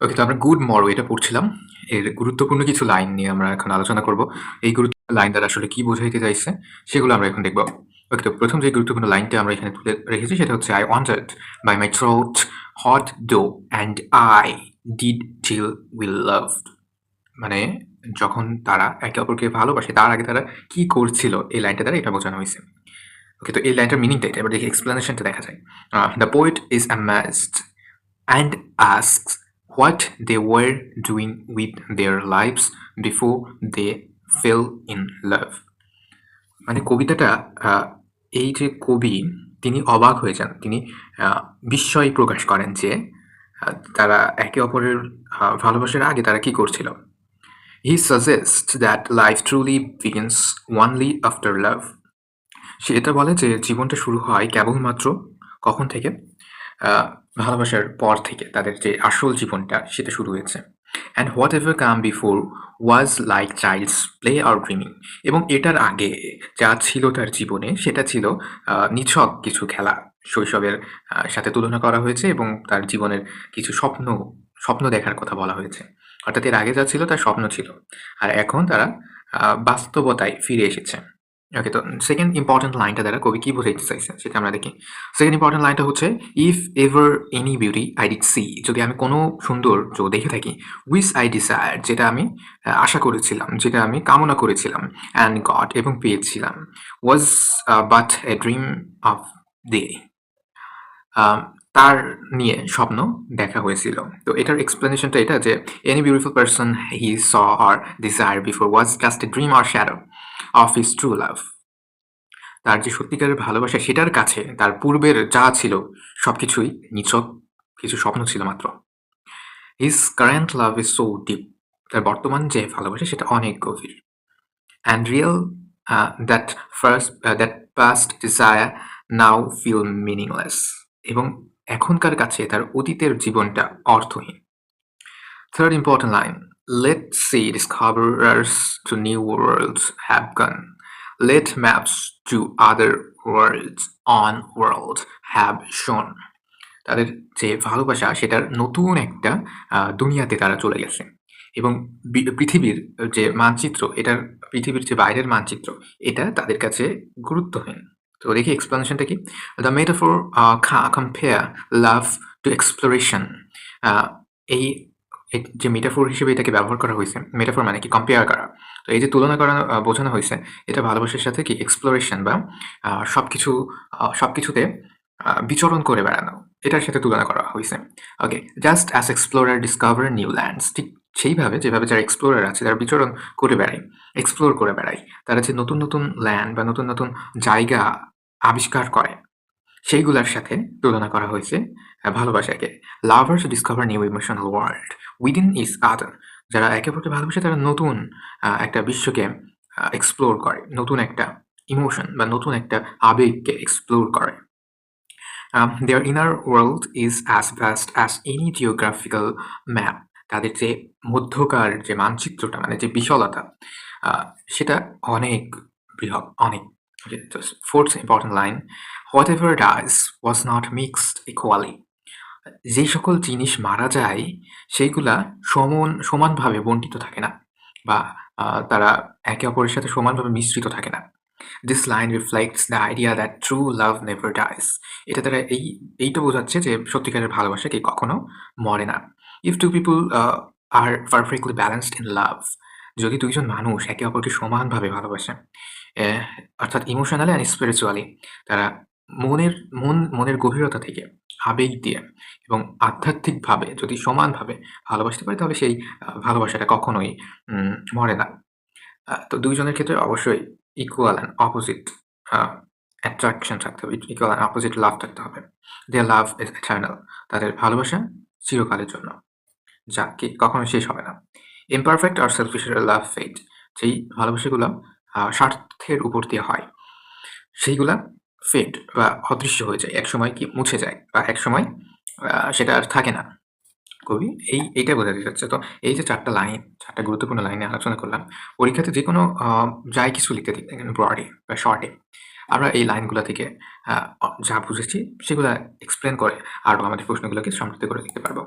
ওকে তো আমরা good morrow এটা পড়ছিলাম। এর গুরুত্বপূর্ণ কিছু লাইন নিয়ে আমরা এখন আলোচনা করব। এই গুরুত্বপূর্ণ লাইন দ্বারা আসলে কি বোঝাইতে চাইছে সেগুলো আমরা এখন দেখব। ওকে তো প্রথম যে গুরুত্বপূর্ণ লাইনটা আমরা এখানে তুলে রেখেছি সেটা হচ্ছে, I wanted by my throat hot dough and I did till we loved" মানে যখন তারা একে অপরকে ভালোবাসে তার আগে তারা কি করছিল এই লাইনটা দ্বারা এটা বোঝানো হয়েছে ওকে তো এই লাইনটার মিনিংটা এটা। এবার দেখি explanation টা দেখা যায়। আ "The poet is amazed and asks what they were doing with their lives before they fell in love. মানে কবিতাটা এই যে কবি, তিনি অবাক হয়ে যান। তিনি বিস্ময় প্রকাশ করেন যে তারা একে অপরের ভালোবাসার আগে তারা কি করছিল। He suggest that life truly begins only after love সে এটা বলে যে, জীবনটা শুরু হয় কেবলমাত্র কখন থেকে? ভালোবাসার পর থেকে। তাদের যে আসল জীবনটা সেটা শুরু হয়েছে। And what whatever come before was like child's play or dreaming এবং এটার আগে যা ছিল তার জীবনে সেটা ছিল নিছক কিছু খেলা। শৈশবের সাথে তুলনা করা হয়েছে এবং তার জীবনের কিছু স্বপ্ন, স্বপ্ন দেখার কথা বলা হয়েছে। অর্থাৎ এর আগে যা ছিল তার স্বপ্ন ছিল। আর এখন তারা বাস্তবতায় ফিরে এসেছে। ওকে তো 2nd ইম্পোর্টেন্ট লাইনটা দ্বারা কবি কি বোঝাইতে চাইছে সেটা আমরা দেখি। 2nd ইম্পোর্টেন্ট লাইনটা হচ্ছে, "If ever any beauty I did see" যদি আমি কোনো সৌন্দর্য দেখে থাকি, "which I desired" যেটা আমি আশা করেছিলাম, যেটা আমি কামনা করেছিলাম, "and got" এবং পেয়েছিলাম, "was uh, but a dream of the" আ তার নিয়ে স্বপ্ন দেখা হয়েছিল। তো এটার এক্সপ্লেনেশনটা এটা যে any beautiful person he saw or desire before was just a dream or shadow of his true love তার যে সত্যিকারের ভালোবাসা সেটার কাছে তার পূর্বের যা ছিল সব কিছুই নিছক কিছু স্বপ্ন ছিল মাত্র। His current love is so deep তার বর্তমান যে ভালোবাসা সেটা অনেক গভীর। And real that first that past desire now feel meaningless এবং এখনকার কাছে তার অতীতের জীবনটা অর্থহীন। 3rd important line let sea discoverers to new worlds have gone let maps to other worlds on world have shown তাদের যে ভালোবাসা, সেটার নতুন একটা দুনিয়াতে তারা চলে গেছে। এবং পৃথিবীর যে মানচিত্র, এটার, পৃথিবীর যে বাইরের মানচিত্র, এটা তাদের কাছে গুরুত্বহীন। তো দেখি explanation টা কি? The compare love to exploration" আ এই যে মেটাফোর হিসেবে এটাকে ব্যবহার করা হয়েছে মেটাফোর মানে কি? কম্পেয়ার করা। তো এই যে তুলনা করা বোঝানো হয়েছে এটা ভালোবাসার সাথে কি এক্সপ্লোরেশন বা আ সবকিছু আ সবকিছুতে আ বিচরণ করে বেড়ানো। এটার সাথে তুলনা করা হয়েছে okay, just as explorer discover new lands ঠিক সেইভাবে যেভাবে যারা এক্সপ্লোরার আছে তারা বিচরণ করে বেড়ায়, এক্সপ্লোর করে বেড়ায়। তারা যে নতুন, নতুন ল্যান্ড বা নতুন, নতুন জায়গা আবিষ্কার করে সেইগুলার সাথে তুলনা করা হয়েছে ভালোবাসাকে। "Lovers discover new emotional world within each other যারা একে অপরকে ভালোবাসে তারা নতুন একটা বিশ্বকে এক্সপ্লোর করে। নতুন একটা ইমোশন বা নতুন একটা আবেগকে এক্সপ্লোর করে। "Their inner world is as vast as any geographical map" তাদের যে মধ্যকার যে মানচিত্রটা মানে যে বিশালতা সেটা অনেক বৃহৎ, অনেক। okay, the fourth important line, whatever dies was not mixed equally. যে সকল জিনিস মারা যায় সেইগুলা সমন সমানভাবে বন্টিত থাকে না বা তারা একে অপরের সাথে সমানভাবে মিশ্রিত থাকে না। This line reflects the idea that true love never dies এটা তারা এই এইটা বোঝাচ্ছে যে সত্যিকারের ভালোবাসা কে কখনো মরে না। If two people are perfectly balanced in love যদি দুইজন মানুষ একে অপরকে সমানভাবে ভালোবাসে, অর্থাৎ ইমোশনালি অ্যান্ড স্পিরিচুয়ালি তারা মনের মন মনের গভীরতা থেকে আবেগ দিয়ে এবং আধ্যাত্মিকভাবে যদি সমানভাবে ভালোবাসতে পারে তাহলে সেই ভালোবাসাটা কখনোই মরে না। তো দুইজনের ক্ষেত্রে অবশ্যই ইকুয়াল অ্যান্ড অপোজিট অ্যাট্রাকশন থাকতে হবে। ইকুয়াল অ্যান্ড অপোজিট লাভ থাকতে হবে। "Their লাভ is eternal" তাদের ভালোবাসা চিরকালের জন্য। যা কি কখনো শেষ হবে না। "Imperfect আর selfish love fade" যেই ভালোবাসাগুলো স্বার্থের উপর দিয়ে হয় সেইগুলা ফেড বা অদৃশ্য হয়ে যায়। একসময় কি মুছে যায় বা একসময় সেটা আর থাকে না। কবি এই এইটাই বোঝাতে চাচ্ছে। তো এই যে চারটা লাইন, চারটা গুরুত্বপূর্ণ লাইনে আলোচনা করলাম। পরীক্ষাতে যে কোনো যাই কিছু লিখতে দিক না কেন ব্রডে বা শর্টে আমরা এই লাইনগুলো থেকে যা বুঝেছি সেগুলো এক্সপ্লেন করে আরও আমাদের প্রশ্নগুলোকে সমৃদ্ধ করে দিতে পারব।